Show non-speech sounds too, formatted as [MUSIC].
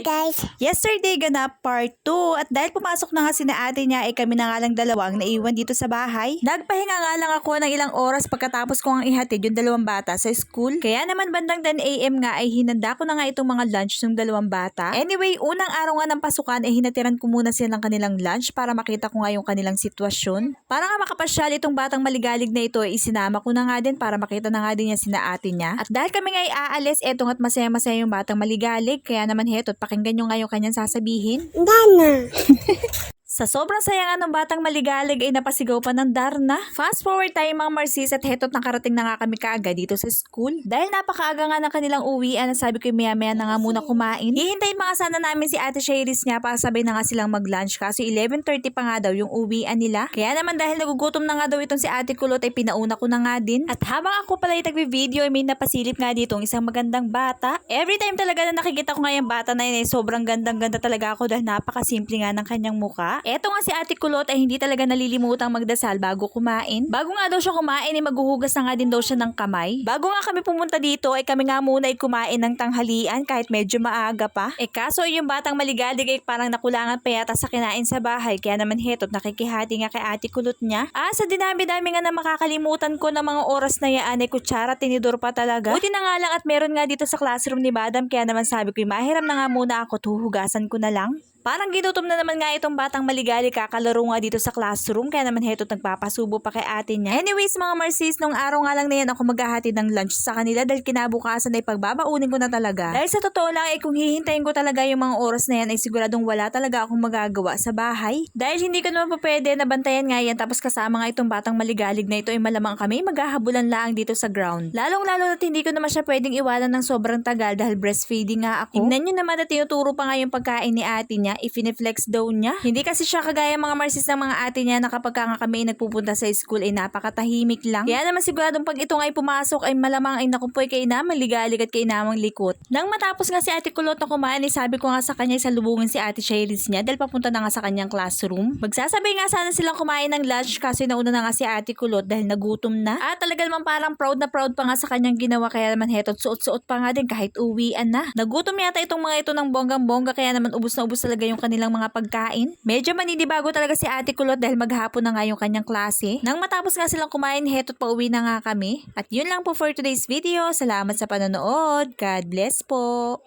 guys. Yesterday ganap part 2 at dahil pumasok na nga si na ate niya ay kami na nga lang dalawang naiwan dito sa bahay. Nagpahinga nga lang ako ng ilang oras pagkatapos ko ang ihatid yung dalawang bata sa school. Kaya naman bandang 10am nga ay hinanda ko na nga itong mga lunch ng dalawang bata. Anyway, unang araw nga ng pasukan ay hinatiran ko muna sila ng kanilang lunch para makita ko nga yung kanilang sitwasyon. Para nga makapasyal itong batang maligalig na ito isinama ko na nga din para makita na nga din niya sina ate niya. At dahil kami nga ay aalis, etong at masaya-masaya yung batang maligalig. Kaya naman heto, pakinggan nyo nga yung kanyang sasabihin. Dana. [LAUGHS] Sa sobrang saya nga ng batang maligalig ay napasigaw pa ng Darna. Fast forward tayo mga Marcis at hetot nakarating na nga kami kaagad dito sa school. Dahil napakaaga nga ng kanilang uwian, sabi ko maya maya na nga muna kumain. Hihintayin mga sana namin si Ate Sheris niya para sabay na nga silang mag-lunch kaso 11.30 pa nga daw yung uwian nila. Kaya naman dahil nagugutom na nga daw itong si Ate Kulot ay pinauna ko na nga din. At habang ako pala ay tagbi-video ay may napasilip nga dito ang isang magandang bata. Every time talaga na nakikita ko nga yung bata na yun ay sobrang gandang-ganda talaga ako dahil napakasimple nga ng kanyang muka. Eto nga si Ate Kulot ay hindi talaga nalilimutang magdasal bago kumain. Bago nga daw siya kumain ay maghuhugas na nga din daw siya ng kamay. Bago nga kami pumunta dito ay kami nga muna ay kumain ng tanghalian kahit medyo maaga pa. Eh kaso yung batang maligalig ay parang nakulangan pa yata sa kinain sa bahay kaya naman hetot nakikihati nga kay Ate Kulot niya. Ah sa dinami-dami nga na makakalimutan ko ng mga oras na yaan ay kutsara tinidor pa talaga. Buti na nga lang at meron nga dito sa classroom ni Madam kaya naman sabi ko mahiram na nga muna ako tuhugasan ko na lang. Parang ginutom na naman nga itong batang maligali kakalaro nga dito sa classroom kaya naman heto nagpapasubo pa kay ate niya. Anyways mga Marcis, nung araw nga lang na yan ako maghahatid ng lunch sa kanila dahil kinabukasan ay pagbabaunin ko na talaga. Dahil sa totoo lang ay kung hihintayin ko talaga yung mga oras na yan ay siguradong wala talaga akong magagawa sa bahay. Dahil hindi ko naman pa pwede na bantayan nga yan tapos kasama nga itong batang maligalig na ito ay malamang kami maghahabulan lang dito sa ground. Lalong lalo na't hindi ko naman siya pwedeng iwanan ng sobrang tagal dahil breastfeeding nga ako. Tingnan naman na tinuturo pa nga yung pagkain ni ate niya, ifineflex daw niya. Hindi kasi siya kagaya mga marsis ng mga ate niya na kapag ka nga kami nagpupunta sa school ay napakatahimik lang. Kaya naman siguradong pag ito nga ay pumasok ay malamang ay nakupoy kay inamang ligalig at kay inamang likot. Nang matapos nga si ate Kulot na kumain ay sabi ko nga sa kanya ay salubungin si ate Cheris niya dahil papunta na nga sa kanyang classroom. Magsasabay nga sana silang kumain ng lunch kasi nauna na nga si ate Kulot dahil nagutom na. At talaga naman parang proud na proud pa nga sa kanyang ginawa kaya naman hetot suot-suot pa nga din kahit uwian na. Nagutom yata itong mga ito ng bonggang-bongga kaya naman ubus na ubus talaga yung kanilang mga pagkain. Medyo maninibago talaga si ate Kulot dahil maghapon na nga yung kanyang klase. Nang matapos nga silang kumain, hetot pa uwi na nga kami. At yun lang po for today's video. Salamat sa panonood. God bless po.